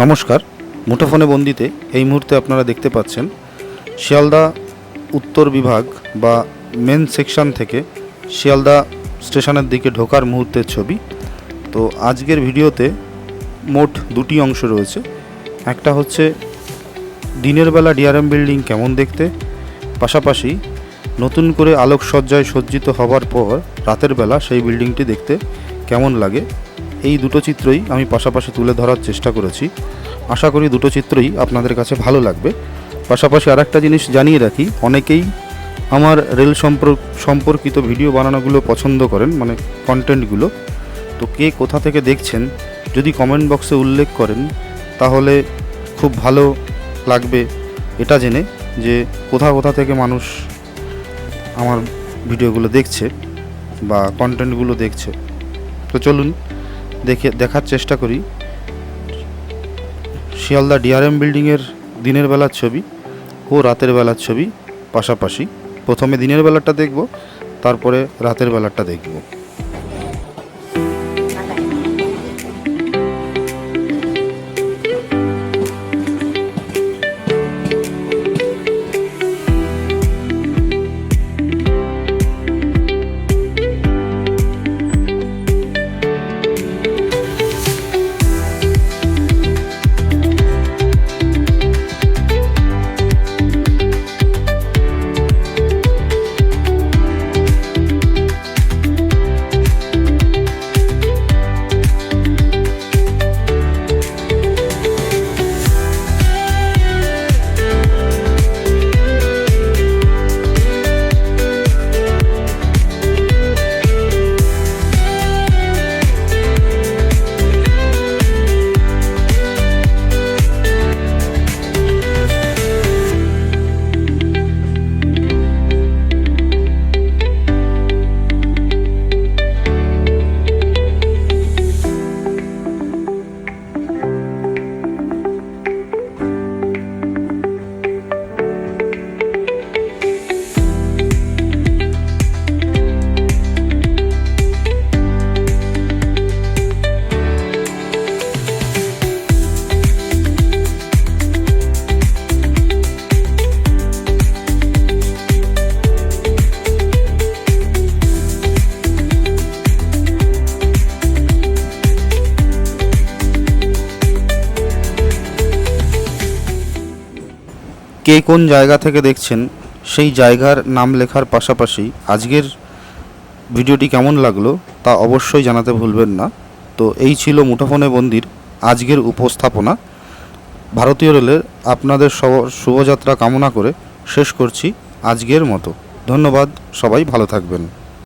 নমস্কার। মুঠোফোনে বন্দিতে এই মুহূর্তে আপনারা দেখতে পাচ্ছেন শিয়ালদা উত্তর বিভাগ বা মেন সেকশন থেকে শিয়ালদা স্টেশনের দিকে ঢোকার মুহূর্তের ছবি। তো আজকের ভিডিওতে মোট দুটি অংশ রয়েছে। একটা হচ্ছে দিনের বেলা ডিআরএম বিল্ডিং কেমন দেখতে, পাশাপাশি নতুন করে আলোকসজ্জায় সজ্জিত হবার পর রাতের বেলা সেই বিল্ডিংটি দেখতে কেমন লাগে এই দুটো চিত্রই আমি পাশাপাশি তুলে ধরার চেষ্টা করেছি। আশা করি দুটো চিত্রই আপনাদের কাছে ভালো লাগবে। পাশাপাশি আরেকটা জিনিস জানিয়ে রাখি, অনেকেই আমার রেল সম্পর্ক সম্পর্কিত ভিডিও বানানোগুলো পছন্দ করেন মানে কন্টেন্টগুলো তো কে কোথা থেকে দেখছেন, যদি কমেন্ট বক্সে উল্লেখ করেন, তাহলে খুব ভালো লাগবে এটা জেনে যে কোথা কোথা থেকে মানুষ আমার ভিডিওগুলো দেখছে বা কন্টেন্টগুলো দেখছে। তো চলুন দেখে, দেখার চেষ্টা করি। শিয়ালদা ডিআরএম বিল্ডিংয়ের দিনের বেলার ছবি ও রাতের বেলার ছবি পাশাপাশি। প্রথমে দিনের বেলাটা দেখব, তারপরে রাতের বেলাটা দেখব। কে কোন জায়গা থেকে দেখছেন, সেই জায়গার নাম লেখার পাশাপাশি আজকের ভিডিওটি কেমন লাগল তা অবশ্যই জানাতে ভুলবেন না। তো এই ছিল মুঠোফোনে বন্দির আজকের উপস্থাপনা। ভারতীয় রেলের আপনাদের শুভযাত্রা কামনা করে শেষ করছি আজকের মতো। ধন্যবাদ, সবাই ভালো থাকবেন।